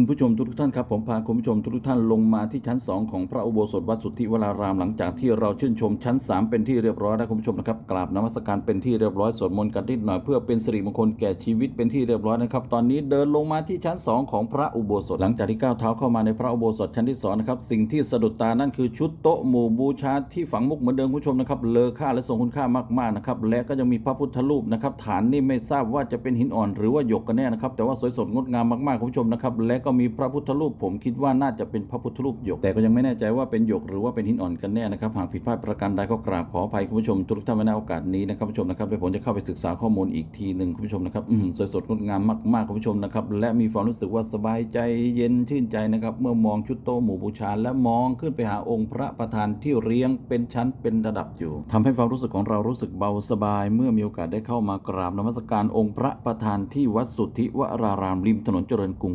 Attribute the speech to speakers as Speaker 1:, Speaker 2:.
Speaker 1: คุณผู้ชมทุกท่านครับผมพาคุณผู้ชมทุกท่านลงมาที่ชั้น 2 ของพระอุโบสถวัดสุทธิวรารามหลังจากที่เราชื่นชมชั้น 3 เป็นที่เรียบร้อยแล้วคุณผู้ชมนะครับกราบนมัสการเป็นที่เรียบร้อยสวดมนต์กันนิดหน่อยเพื่อเป็นสิริมงคลแก่ชีวิตเป็นที่เรียบร้อยนะครับตอนนี้เดินลงมาที่ชั้น 2 ของพระอุโบสถหลังจากที่ก้าวเท้าเข้ามาในพระอุโบสถชั้นที่สองนะครับสิ่งที่สะดุดตานั่นคือชุดโต๊ะหมู่บูชาที่ฝังมุกเหมือนเดิมคุณผู้ชมนะครับเลอค่าและทรงคุณค่ามากๆนะครับและก็ยังมีพระพุทธรูปนะครับฐานนี่ไม่ทราบว่าจะเป็นหินอ่อนหรือว่าหยกกันแน่นะครับแต่ว่าสวยสดงดงามมากๆคุณผู้ชมนะครับและก็็มีพระพุทธรูปผมคิดว่าน่าจะเป็นพระพุทธรูปหยก แต่ก็ยังไม่แน่ใจว่าเป็นหยกหรือว่าเป็นหินอ่อนกันแน่นะครับหากผิดพลาดประการใดก็กราบขออภัยคุณผู้ชมทุกท่านไว้ในโอกาสนี้นะครับผู้ชมนะครับเดี๋ยวผมจะเข้าไปศึกษาข้อมูลอีกทีหนึ่งคุณผู้ชมนะครับสวยสดงดงามมากๆคุณผู้ชมนะครับและมีความรู้สึกว่าสบายใจเย็นชื่นใจนะครับเมื่อมองชุดโต๊ะหมู่บูชา และมองขึ้นไปหาองค์พระประธานที่เรียงเป็นชั้นเป็นระดับอยู่ทำให้ความรู้สึกของเรารู้สึกเบาสบาย เมื่อมีโอกาสได้เข้ามากราบนมัสการองค์พระประธานที่วัดสุทธิวรารามริมถนนเจริญกรุง